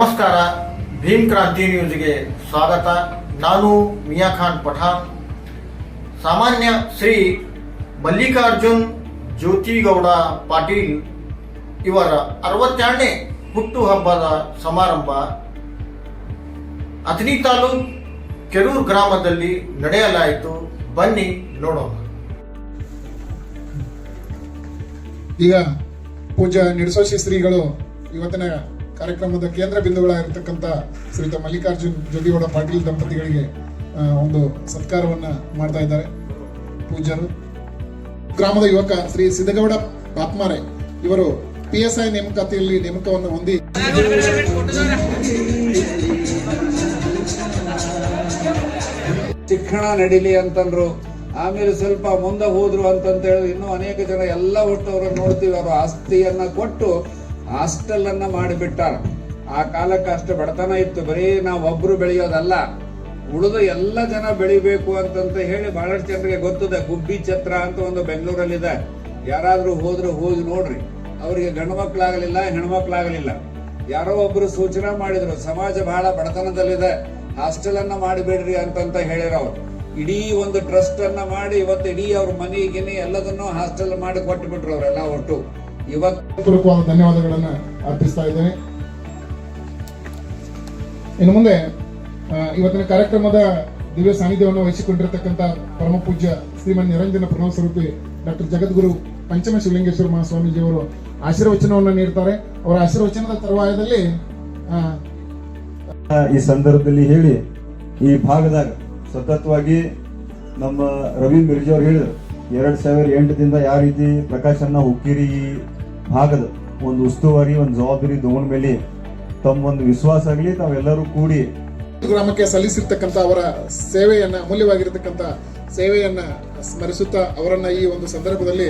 ನಮಸ್ಕಾರ, ಭೀಮ್ ಕ್ರಾಂತಿ ನ್ಯೂಸ್ಗೆ ಸ್ವಾಗತ. ನಾನು ಮಿಯಾ ಖಾನ್ ಪಠಾಣ್. ಸಾಮಾನ್ಯ ಶ್ರೀ ಮಲ್ಲಿಕಾರ್ಜುನ್ ಜ್ಯೋತಿಗೌಡ ಪಾಟೀಲ್ ಇವರ ಅರವತ್ತೆರಡನೇ ಹುಟ್ಟುಹಬ್ಬದ ಸಮಾರಂಭ ಅಥಣಿ ತಾಲೂಕ್ ಕೆರೂರ್ ಗ್ರಾಮದಲ್ಲಿ ನಡೆಯಲಾಯಿತು. ಬನ್ನಿ ನೋಡೋಣ. ಈಗ ಪೂಜಾ ನಿಡಸೋಶಿ ಶ್ರೀಗಳು ಇವತ್ತಿನ ಕಾರ್ಯಕ್ರಮದ ಕೇಂದ್ರ ಬಿಂದುಗಳಾಗಿರ್ತಕ್ಕಂಥ ಶ್ರೀಯುತ ಮಲ್ಲಿಕಾರ್ಜುನ್ ಜೋಗಿಗೌಡ ಪಾಟೀಲ್ ದಂಪತಿಗಳಿಗೆ ಒಂದು ಸತ್ಕಾರವನ್ನ ಮಾಡ್ತಾ ಇದ್ದಾರೆ. ಪೂಜರು ಗ್ರಾಮದ ಯುವಕ ಶ್ರೀ ಸಿದ್ದಗೌಡ ಬಾತ್ಮಾರೆ ಇವರು ಪಿ ಎಸ್ ಐ ನೇಮಕಾತಿಯಲ್ಲಿ ನೇಮಕವನ್ನು ಹೊಂದಿ ಶಿಕ್ಷಣ ನಡೀಲಿ ಅಂತಂದ್ರು, ಆಮೇಲೆ ಸ್ವಲ್ಪ ಮುಂದೆ ಹೋದ್ರು ಅಂತಂತ ಹೇಳಿ ಇನ್ನೂ ಅನೇಕ ಜನ ಎಲ್ಲ ಹುಟ್ಟವರನ್ನು ನೋಡ್ತೀವಿ. ಅವರು ಆಸ್ತಿಯನ್ನ ಕೊಟ್ಟು ಹಾಸ್ಟೆಲ್ ಅನ್ನ ಮಾಡಿಬಿಟ್ಟಾರ. ಆ ಕಾಲಕ್ಕೆ ಅಷ್ಟು ಬಡತನ ಇತ್ತು. ಬರೀ ನಾವು ಒಬ್ರು ಬೆಳೆಯೋದಲ್ಲ. ಉಳಿದ ಎಲ್ಲ ಜನ ಬೆಳಿಬೇಕು ಅಂತಂತ ಹೇಳಿ ಬಹಳಷ್ಟು ಜನರಿಗೆ ಗೊತ್ತದೆ. ಗುಬ್ಬಿ ಛತ್ರ ಅಂತ ಒಂದು ಬೆಂಗಳೂರಲ್ಲಿದೆ. ಯಾರಾದ್ರೂ ಹೋದ್ರೆ ಹೋಗಿ ನೋಡ್ರಿ. ಅವರಿಗೆ ಗಂಡು ಮಕ್ಕಳಾಗಲಿಲ್ಲ ಹೆಣ್ಮಕ್ಳಾಗಲಿಲ್ಲ. ಯಾರೋ ಒಬ್ರು ಸೂಚನೆ ಮಾಡಿದ್ರು, ಸಮಾಜ ಬಹಳ ಬಡತನದಲ್ಲಿದೆ. ಹಾಸ್ಟೆಲ್ ಅನ್ನ ಮಾಡಿಬೇಡ್ರಿ ಅಂತಂತ ಹೇಳಿರೋ ಇಡೀ ಒಂದು ಟ್ರಸ್ಟ್ ಅನ್ನ ಮಾಡಿ ಇವತ್ತು ಇಡೀ ಅವ್ರ ಮನೆ ಗಿನಿ ಎಲ್ಲದನ್ನು ಹಾಸ್ಟೆಲ್ ಮಾಡಿ ಕೊಟ್ಟು ಬಿಟ್ರು ಅವರೆಲ್ಲ ಒಟ್ಟು. ಇವತ್ತು ಪೂರ್ವಕವಾದ ಧನ್ಯವಾದಗಳನ್ನು ಅರ್ಪಿಸ್ತಾ ಇದ್ದೇನೆ. ಇನ್ನು ಮುಂದೆ ಇವತ್ತಿನ ಕಾರ್ಯಕ್ರಮದ ದಿವ್ಯ ಸಾನ್ನಿಧ್ಯವನ್ನು ವಹಿಸಿಕೊಂಡಿರತಕ್ಕಂಥ ಪರಮ ಪೂಜ್ಯ ಶ್ರೀಮನ್ ನಿರಂಜನ ಪ್ರಣವ ಸ್ವರೂಪಿ ಡಾಕ್ಟರ್ ಜಗದ್ಗುರು ಪಂಚಮ ಶಿವಲಿಂಗೇಶ್ವರ ಮಹಾಸ್ವಾಮೀಜಿಯವರು ಆಶೀರ್ವಚನವನ್ನು ನೀಡ್ತಾರೆ. ಅವರ ಆಶೀರ್ವಚನದ ತರುವಾಯದಲ್ಲಿ ಆ, ಈ ಸಂದರ್ಭದಲ್ಲಿ ಹೇಳಿ ಈ ಭಾಗದಾಗ ಸತತವಾಗಿ ನಮ್ಮ ರವಿ ಮಿರ್ಜಿ ಅವರು ಹೇಳಿದ್ರು ಎರಡ್ ಸಾವಿರ ಎಂಟದಿಂದ ಯಾವ ರೀತಿ ಪ್ರಕಾಶನ ಹುಕ್ಕಿರಿ ಭಾಗದ ಒಂದು ಉಸ್ತುವಾರಿ, ಒಂದು ಜವಾಬ್ದಾರಿ ತಗೊಂಡ ಮೇಲೆ ತಮ್ಮ ಒಂದು ವಿಶ್ವಾಸ ಆಗಲಿ, ತಾವೆಲ್ಲರೂ ಕೂಡಿ ಗ್ರಾಮಕ್ಕೆ ಸಲ್ಲಿಸಿರ್ತಕ್ಕಂಥ ಅವರ ಸೇವೆಯನ್ನ, ಅಮೂಲ್ಯವಾಗಿರತಕ್ಕಂಥ ಸೇವೆಯನ್ನ ಸ್ಮರಿಸುತ್ತಾ ಅವರನ್ನ ಈ ಒಂದು ಸಂದರ್ಭದಲ್ಲಿ